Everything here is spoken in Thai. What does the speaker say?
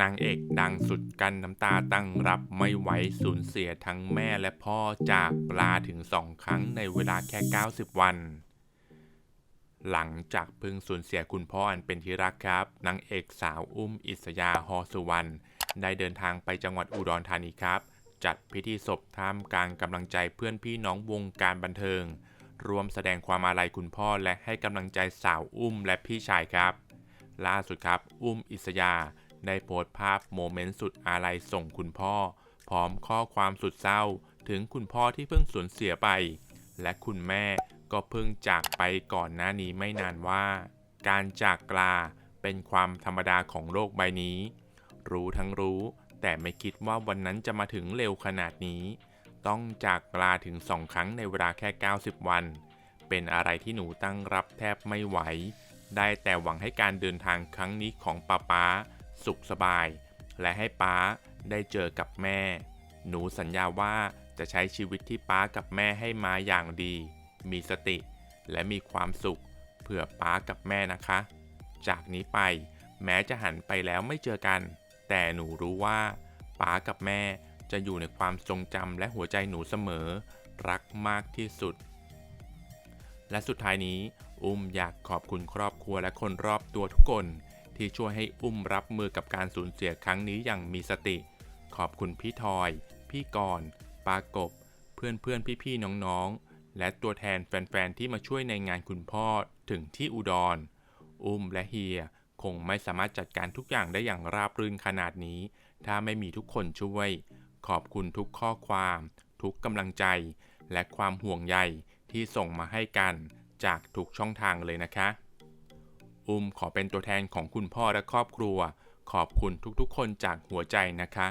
นางเอกดังสุดกันน้ำตาตั้งรับไม่ไหวสูญเสียทั้งแม่และพ่อจากปลาถึงสองครั้งในเวลาแค่ 90 วัน หลังจากเพิ่งสูญเสียคุณพ่ออันเป็นที่รักครับนางเอกสาวอุ้มอิสยาฮอสุวรรณได้เดินทางไปจังหวัดอุดรธานีครับ จัดพิธีศพท่ามกลางกำลังใจเพื่อนพี่น้องวงการบันเทิงรวมแสดงความอาลัยคุณพ่อและให้กำลังใจสาวอุ้มและพี่ชายครับ ล่าสุดครับ อุ้มอิสยา ได้โพสต์ภาพโมเมนต์สุดอาลัยส่งคุณพ่อ พร้อมข้อความสุดเศร้า ถึงคุณพ่อที่เพิ่งสูญเสียไป และคุณแม่ก็เพิ่งจากไปก่อนหน้านี้ไม่นานว่า การจากลาเป็นความธรรมดาของโลกใบนี้ รู้ทั้งรู้ แต่ไม่คิดว่าวันนั้นจะมาถึงเร็วขนาดนี้ ต้องจากลาถึงสองครั้งในเวลาแค่ 90 วัน เป็นอะไรที่หนูตั้งรับแทบไม่ไหว ได้แต่หวังให้การเดินทางครั้งนี้ของป้าป๊า สุขสบาย และให้ป๊าได้เจอกับแม่ หนูสัญญาว่าจะใช้ชีวิตที่ป๊ากับแม่ให้มาอย่างดี มีสติ และมีความสุข เผื่อป๊ากับแม่นะคะ จากนี้ไปแม้จะหันไปแล้วไม่เจอกัน แต่หนูรู้ว่าป๊ากับแม่จะอยู่ในความทรงจำและหัวใจหนูเสมอ รักมากที่สุด และสุดท้ายนี้ อุ้มอยากขอบคุณครอบครัวและคนรอบตัวทุกคน ที่ช่วยให้อุ้มรับมือกับการสูญเสียครั้งนี้อย่างมีสติ ขอบคุณพี่ทอย พี่กรณ์ปากบ เพื่อนเพื่อนพี่พี่ๆน้องๆ และตัวแทนแฟนๆ ที่มาช่วยในงานคุณพ่อถึงที่อุดร อุ้มและเฮียคงไม่สามารถจัดการทุกอย่างได้อย่างราบรื่นขนาดนี้ ถ้าไม่มีทุกคนช่วย ขอบคุณทุกข้อความ ทุกกำลังใจ และความห่วงใยที่ส่งมาให้กันจากทุกช่องทางเลยนะคะ อุ้มขอเป็นตัวแทนของคุณพ่อและครอบครัว ขอบคุณทุกๆ คนจากหัวใจนะคะ